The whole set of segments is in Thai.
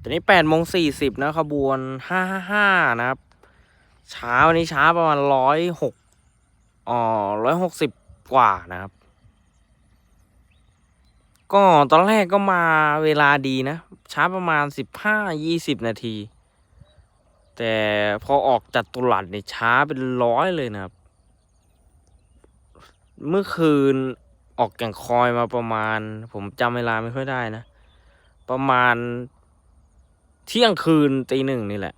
ตอนนี้แปดโมงสี่สิบนะขบวนห้าห้าห้านะครับ เช้าวันนี้ช้าประมาณร้อยหกอ๋อร้อยหกสิบกว่านะครับ ก็ตอนแรกก็มาเวลาดีนะ ช้าประมาณสิบห้ายี่สิบนาที แต่พอออกจากตุลัดเนี่ยช้าเป็นร้อยเลยนะครับ เมื่อคืนออกแก่งคอยมาประมาณ ผมจำเวลาไม่ค่อยได้นะ ประมาณ เที่ยงคืนตีหนึ่งนี่แหละ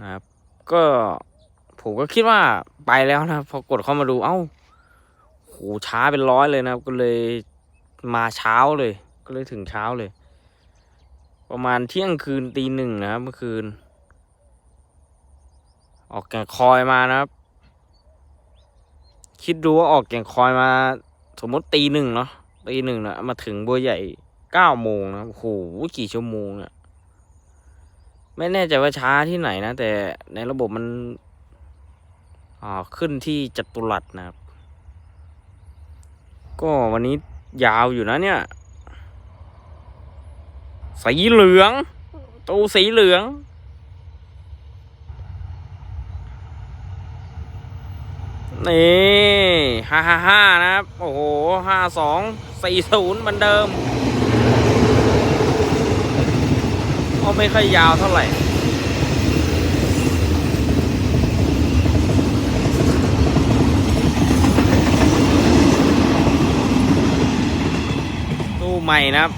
นะครับ ก็ผมก็คิดว่าไปแล้วนะพอกดเข้ามาดู เอ้าโหช้าเป็นร้อยเลยนะก็เลยมาเช้าเลย ก็เลยถึงเช้าเลย ประมาณเที่ยงคืนตีหนึ่งนะครับเมื่อคืน ออกแก่งคอยมานะครับ คิดดูว่าออกแก่งคอยมา สมมติตีหนึ่งเนาะตีหนึ่งนะมาถึงบัวใหญ่ เก้าโมงนะโอ้โหกี่ชั่วโมงเนี่ยไม่แน่ใจว่าช้าที่ไหนนะ แต่ในระบบมันอ่าขึ้นที่จัตุรัสนะครับ ก็วันนี้ยาวอยู่นะเนี่ย สีเหลืองตูสีเหลือง นี่ห้าห้าห้านะครับ โอ้โหห้าสองสี่ศูนย์เหมือนเดิม ก็ไม่ค่อยยาวเท่าไหร่ตู้ใหม่นะครับ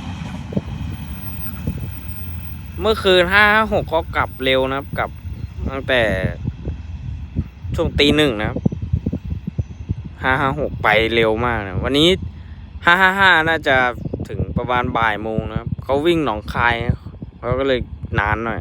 เมื่อคืนห้าหกก็กลับเร็วนะครับ กลับตั้งแต่ช่วงตีหนึ่งนะครับห้าห้าหกไปเร็วมากนะ วันนี้ห้าห้าห้าน่าจะถึงประมาณบ่ายโมงนะครับ เขาวิ่งหนองคายนะ เขาก็เลยนานหน่อย